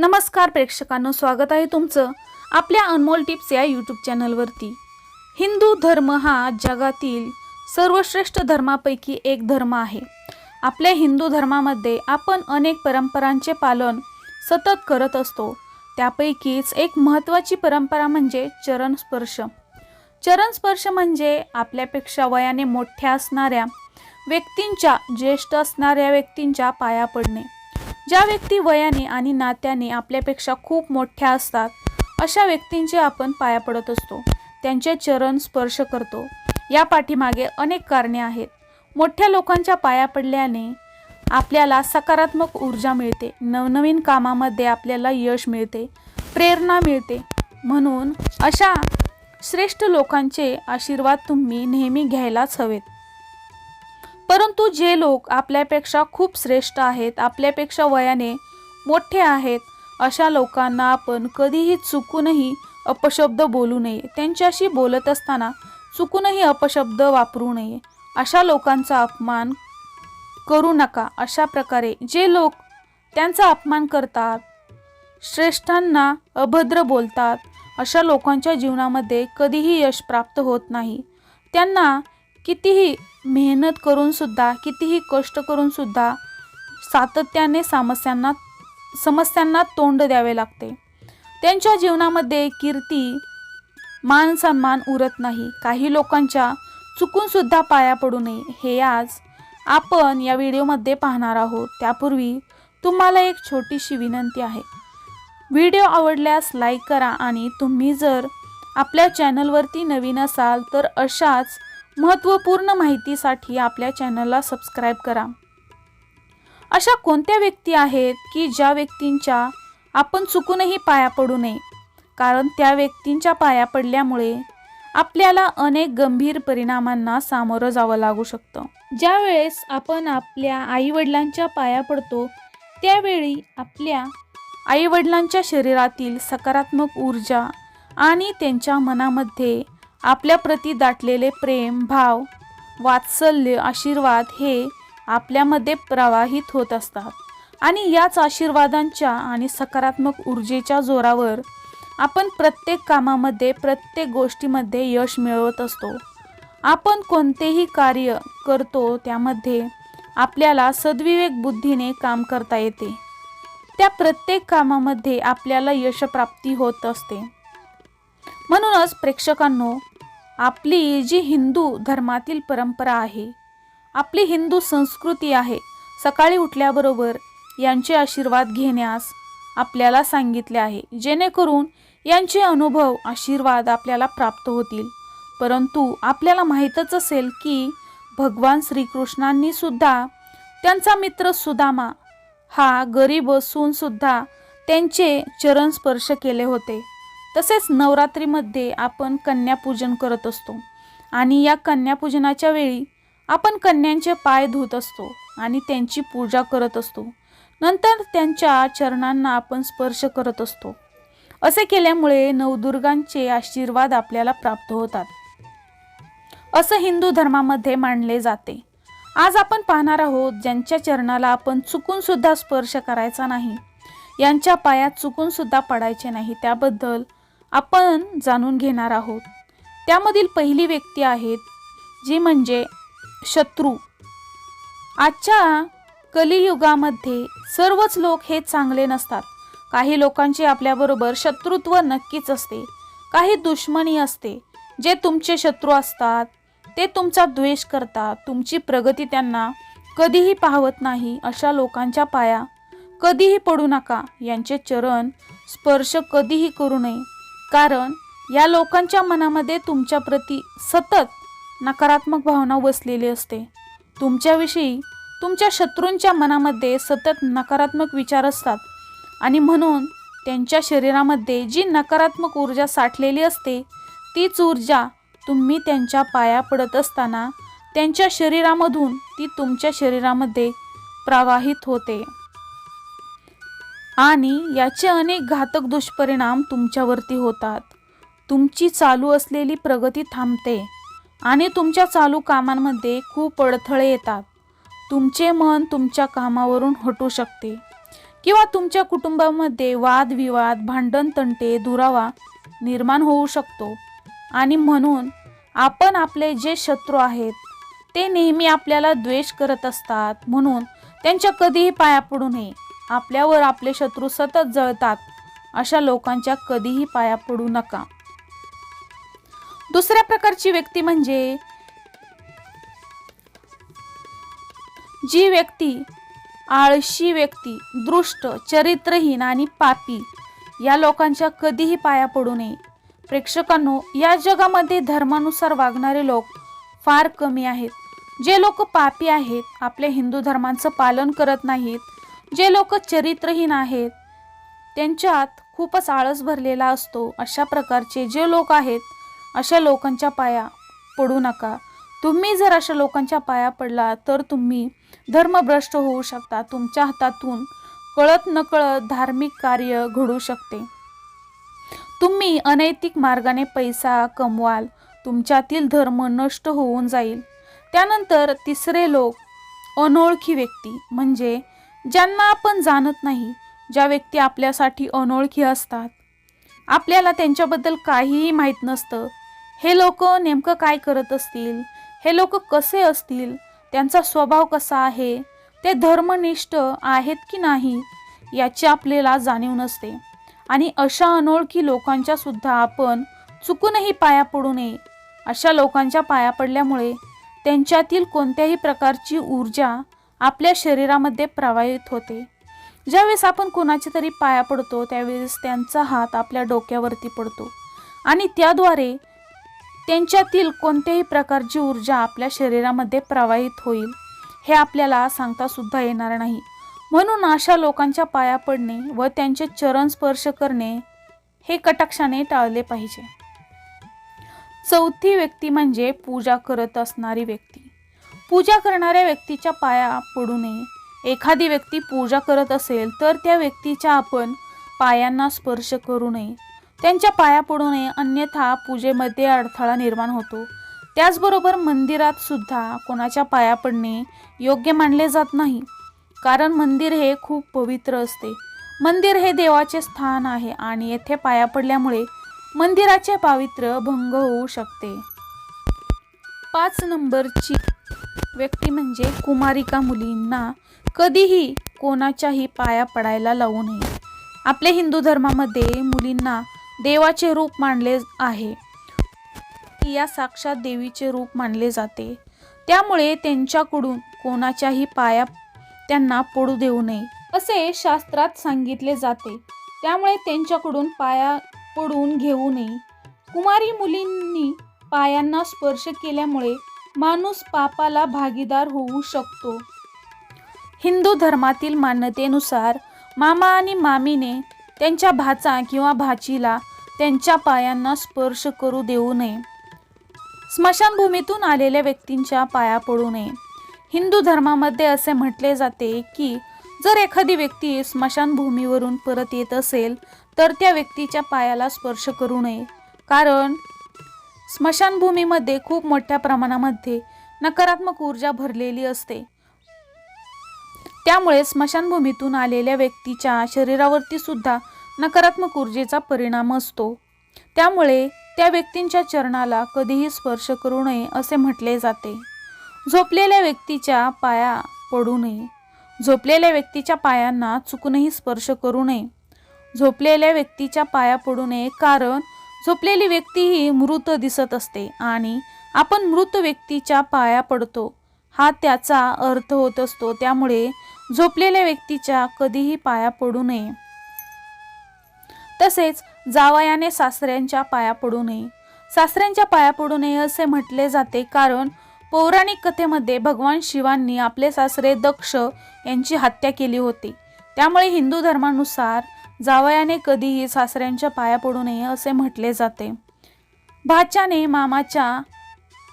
नमस्कार प्रेक्षकांनो स्वागत आहे तुमचं आपल्या अनमोल टिप्स या यूट्यूब चॅनलवरती. हिंदू धर्म हा जगातील सर्वश्रेष्ठ धर्मापैकी एक धर्म आहे. आपल्या हिंदू धर्मामध्ये आपण अनेक परंपरांचे पालन सतत करत असतो. त्यापैकीच एक महत्त्वाची परंपरा म्हणजे चरण स्पर्श. चरण स्पर्श म्हणजे आपल्यापेक्षा वयाने मोठ्या असणाऱ्या व्यक्तींच्या ज्येष्ठ असणाऱ्या व्यक्तींच्या पाया पडणे. ज्या व्यक्ती वयाने आणि नात्याने आपल्यापेक्षा खूप मोठ्या असतात अशा व्यक्तींचे आपण पाया पडत असतो. त्यांचे चरण स्पर्श करतो. या पाठीमागे अनेक कारणे आहेत. मोठ्या लोकांच्या पाया पडल्याने आपल्याला सकारात्मक ऊर्जा मिळते. नवनवीन कामामध्ये आपल्याला यश मिळते. प्रेरणा मिळते. म्हणून अशा श्रेष्ठ लोकांचे आशीर्वाद तुम्ही नेहमी घ्यायलाच हवेत. परंतु जे लोक आपल्यापेक्षा खूप श्रेष्ठ आहेत आपल्यापेक्षा वयाने मोठे आहेत अशा लोकांना आपण कधीही चुकूनही अपशब्द बोलू नये. त्यांच्याशी बोलत असताना चुकूनही अपशब्द वापरू नये. अशा लोकांचा अपमान करू नका. अशा प्रकारे जे लोक त्यांचा अपमान करतात श्रेष्ठांना अभद्र बोलतात अशा लोकांच्या जीवनामध्ये कधीही यश प्राप्त होत नाही. त्यांना कितीही मेहनत करूनसुद्धा कितीही कष्ट करूनसुद्धा सातत्याने समस्यांना समस्यांना तोंड द्यावे लागते. त्यांच्या जीवनामध्ये कीर्ती मान सन्मान उरत नाही. काही लोकांच्या चुकूनसुद्धा पाया पडू नये. हे आज आपण या व्हिडिओमध्ये पाहणार आहोत. त्यापूर्वी तुम्हाला एक छोटीशी विनंती आहे. व्हिडिओ आवडल्यास लाईक करा आणि तुम्ही जर आपल्या चॅनलवरती नवीन असाल तर अशाच महत्त्वपूर्ण माहितीसाठी आपल्या चॅनलला सबस्क्राईब करा. अशा कोणत्या व्यक्ती आहेत की ज्या व्यक्तींच्या आपण चुकूनही पाया पडू नये? कारण त्या व्यक्तींच्या पाया पडल्यामुळे आपल्याला अनेक गंभीर परिणामांना सामोरं जावं लागू शकतं. ज्यावेळेस आपण आपल्या आईवडिलांच्या पाया पडतो त्यावेळी आपल्या आईवडिलांच्या शरीरातील सकारात्मक ऊर्जा आणि त्यांच्या मनामध्ये आपल्याप्रती दाटलेले प्रेम भाव वात्सल्य आशीर्वाद हे आपल्यामध्ये प्रवाहित होत असतात. आणि याच आशीर्वादांच्या आणि सकारात्मक ऊर्जेच्या जोरावर आपण प्रत्येक कामामध्ये प्रत्येक गोष्टीमध्ये यश मिळवत असतो. आपण कोणतेही कार्य करतो त्यामध्ये आपल्याला सद्विवेक बुद्धीने काम करता येते. त्या प्रत्येक कामामध्ये आपल्याला यशप्राप्ती होत असते. म्हणूनच प्रेक्षकांनो आपली जी हिंदू धर्मातील परंपरा आहे आपली हिंदू संस्कृती आहे सकाळी उठल्याबरोबर यांचे आशीर्वाद घेण्यास आपल्याला सांगितले आहे. जेणेकरून यांचे अनुभव आशीर्वाद आपल्याला प्राप्त होतील. परंतु आपल्याला माहीतच असेल की भगवान श्रीकृष्णांनी सुद्धा त्यांचा मित्र सुदामा हा गरीब असूनसुद्धा त्यांचे चरण स्पर्श केले होते. तसेच नवरात्रीमध्ये आपण कन्यापूजन करत असतो. आणि या कन्यापूजनाच्या वेळी आपण कन्यांचे पाय धुत असतो आणि त्यांची पूजा करत असतो. नंतर त्यांच्या चरणांना आपण स्पर्श करत असतो. असे केल्यामुळे नवदुर्गांचे आशीर्वाद आपल्याला प्राप्त होतात. असं हिंदू धर्मामध्ये मानले जाते. आज आपण पाहणार आहोत ज्यांच्या चरणाला आपण चुकून सुद्धा स्पर्श करायचा नाही यांच्या पायात चुकून सुद्धा पडायचे नाही. त्याबद्दल आपण जाणून घेणार आहोत. त्यामधील पहिली व्यक्ती आहेत जी म्हणजे शत्रू. आजच्या कलियुगामध्ये सर्वच लोक हे चांगले नसतात. काही लोकांचे आपल्याबरोबर शत्रुत्व नक्कीच असते. काही दुश्मनी असते. जे तुमचे शत्रू असतात ते तुमचा द्वेष करतात. तुमची प्रगती त्यांना कधीही पाहवत नाही अशा लोकांच्या पाया कधीही पडू नका. यांचे चरण स्पर्श कधीही करू नये. कारण या लोकांच्या मनामध्ये तुमच्याप्रती सतत नकारात्मक भावना बसलेली असते. तुमच्याविषयी तुमच्या शत्रूंच्या मनामध्ये सतत नकारात्मक विचार असतात आणि म्हणून त्यांच्या शरीरामध्ये जी नकारात्मक ऊर्जा साठलेली असते तीच ऊर्जा तुम्ही त्यांच्या पाया पडत असताना त्यांच्या शरीरामधून ती तुमच्या शरीरामध्ये प्रवाहित होते. आणि याचे अनेक घातक दुष्परिणाम तुमच्यावरती होतात. तुमची चालू असलेली प्रगती थांबते आणि तुमच्या चालू कामांमध्ये खूप अडथळे येतात. तुमचे मन तुमच्या कामावरून हटू शकते. किंवा तुमच्या कुटुंबामध्ये वादविवाद भांडण तंटे दुरावा निर्माण होऊ शकतो. आणि म्हणून आपण आपले जे शत्रू आहेत ते नेहमी आपल्याला द्वेष करत असतात. म्हणून त्यांच्या कधीही पाया पडू नये. आपल्यावर आपले शत्रू सतत जळतात. अशा लोकांच्या कधीही पाया पडू नका. दुसऱ्या प्रकारची व्यक्ती म्हणजे जी व्यक्ती आळशी व्यक्ती दृष्ट चरित्रहीन आणि पापी या लोकांच्या कधीही पाया पडू नये. प्रेक्षकांनो या जगामध्ये धर्मानुसार वागणारे लोक फार कमी आहेत. जे लोक पापी आहेत आपल्या हिंदू धर्मांचं पालन करत नाहीत जे लोक चरित्रहीन आहेत त्यांच्यात खूपच आळस भरलेला असतो. अशा प्रकारचे जे लोक आहेत अशा लोकांच्या पाया पडू नका. तुम्ही जर अशा लोकांच्या पाया पडला तर तुम्ही धर्मभ्रष्ट होऊ शकता. तुमच्या हातातून कळत नकळत धार्मिक कार्य घडू शकते. तुम्ही अनैतिक मार्गाने पैसा कमवाल तुमच्यातील धर्म नष्ट होऊन जाईल. त्यानंतर तिसरे लोक अनोळखी व्यक्ती म्हणजे ज्यांना आपण जाणत नाही ज्या व्यक्ती आपल्यासाठी अनोळखी असतात. आपल्याला त्यांच्याबद्दल काहीही माहीत नसतं. हे लोक नेमकं काय करत असतील? हे लोक कसे असतील? त्यांचा स्वभाव कसा आहे? ते धर्मनिष्ठ आहेत की नाही? याची आपल्याला जाणीव नसते. आणि अशा अनोळखी लोकांच्या सुद्धा आपण चुकूनही पाया पडू नये. अशा लोकांच्या पाया पडल्यामुळे त्यांच्यातील कोणत्याही प्रकारची ऊर्जा आपल्या शरीरामध्ये प्रवाहित होते. ज्यावेळेस आपण कोणाच्या तरी पाया पडतो त्यावेळेस त्यांचा हात आपल्या डोक्यावरती पडतो. आणि त्याद्वारे त्यांच्यातील कोणत्याही प्रकारची ऊर्जा आपल्या शरीरामध्ये प्रवाहित होईल हे आपल्याला सांगता सुद्धा येणार नाही. म्हणून अशा लोकांच्या पाया पडणे व त्यांचे चरण स्पर्श करणे हे कटाक्षाने टाळले पाहिजे. चौथी व्यक्ती म्हणजे पूजा करत असणारी व्यक्ती. पूजा करणाऱ्या व्यक्तीच्या पाया पडू नये. एखादी व्यक्ती पूजा करत असेल तर त्या व्यक्तीच्या आपण पायांना स्पर्श करू नये. त्यांच्या पाया पडू नये अन्यथा पूजेमध्ये अडथळा निर्माण होतो. त्याचबरोबर मंदिरात सुद्धा कोणाच्या पाया पडणे योग्य मानले जात नाही कारण मंदिर हे खूप पवित्र असते. मंदिर हे देवाचे स्थान आहे आणि येथे पाया पडल्यामुळे मंदिराचे पावित्र्य भंग होऊ शकते. पाच नंबरची व्यक्ती म्हणजे कुमारिका मुलींना कधीही कोणाच्याही पाया पडायला लावू नये. आपल्या हिंदू धर्मामध्ये मुलींना देवाचे रूप मानले आहे. या साक्षात देवीचे रूप मानले जाते. त्यामुळे त्यांच्याकडून कोणाच्याही पाया त्यांना पडू देऊ नये असे शास्त्रात सांगितले जाते. त्यामुळे त्यांच्याकडून पाया पडून घेऊ नये. कुमारी मुलींनी पायांना स्पर्श केल्यामुळे माणूस पापाला भागीदार होऊ शकतो. हिंदू धर्मातील मान्यतेनुसार मामा आणि मामीने त्यांच्या भाचा किंवा भाचीला त्यांच्या पायांना स्पर्श करू देऊ नये. स्मशानभूमीतून आलेल्या व्यक्तींच्या पाया पडू नये. हिंदू धर्मामध्ये असे म्हटले जाते की जर एखादी व्यक्ती स्मशानभूमीवरून परत येत असेल तर त्या व्यक्तीच्या पायाला स्पर्श करू नये. कारण स्मशानभूमीमध्ये खूप मोठ्या प्रमाणामध्ये नकारात्मक ऊर्जा भरलेली असते. त्यामुळे स्मशानभूमीतून आलेल्या व्यक्तीच्या शरीरावरती सुद्धा नकारात्मक ऊर्जेचा परिणाम असतो. त्यामुळे त्या व्यक्तींच्या चरणाला कधीही स्पर्श करू नये असे म्हटले जाते. झोपलेल्या व्यक्तीच्या पाया पडू नये. झोपलेल्या व्यक्तीच्या पायांना चुकूनही स्पर्श करू नये. झोपलेल्या व्यक्तीच्या पाया पडू नये कारण झोपलेली व्यक्ती ही मृत दिसत असते आणि आपण मृत व्यक्तीच्या पाया पडतो. हा त्याचा अर्थ होत असतो. त्यामुळे झोपलेल्या व्यक्तीच्या कधीही पाया पडू नये. तसेच जावयाने सासऱ्यांच्या पाया पडू नये. सासऱ्यांच्या पाया पडू नये असे म्हटले जाते. कारण पौराणिक कथेमध्ये भगवान शिवांनी आपले सासरे दक्ष यांची हत्या केली होती. त्यामुळे हिंदू धर्मानुसार जावयाने कधीही सासऱ्यांच्या पाया पडू नये असे म्हटले जाते. भाच्याने मामाच्या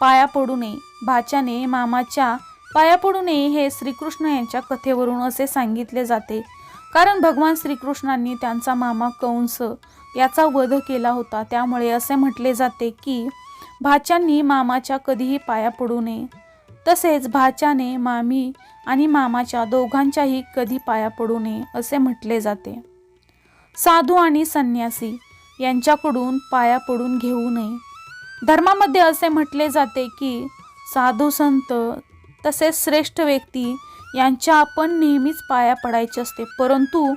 पाया पडू नये भाच्याने मामाच्या पाया पडू नये हे श्रीकृष्ण यांच्या कथेवरून असे सांगितले जाते. कारण भगवान श्रीकृष्णांनी त्यांचा मामा कंस याचा वध केला होता त्यामुळे असे म्हटले जाते की भाच्यांनी मामाच्या कधीही पाया पडू नये. तसेच भाच्याने मामी आणि मामाच्या दोघांच्याही कधी पाया पडू नये असे म्हटले जाते. साधू आणि संन्यासी यांच्याकडून पाया पडून घेऊ नये. धर्मामध्ये असे म्हटले जाते की साधू संत तसेच श्रेष्ठ व्यक्ती यांच्या आपण नेहमीच पाया पडायचे असते. परंतु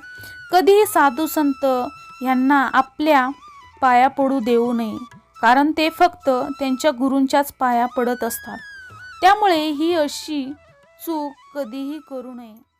कधीही साधू संत यांना आपल्या पाया पडू देऊ नये कारण ते फक्त त्यांच्या गुरूंच्याच पाया पडत असतात. त्यामुळे ही अशी चूक कधीही करू नये.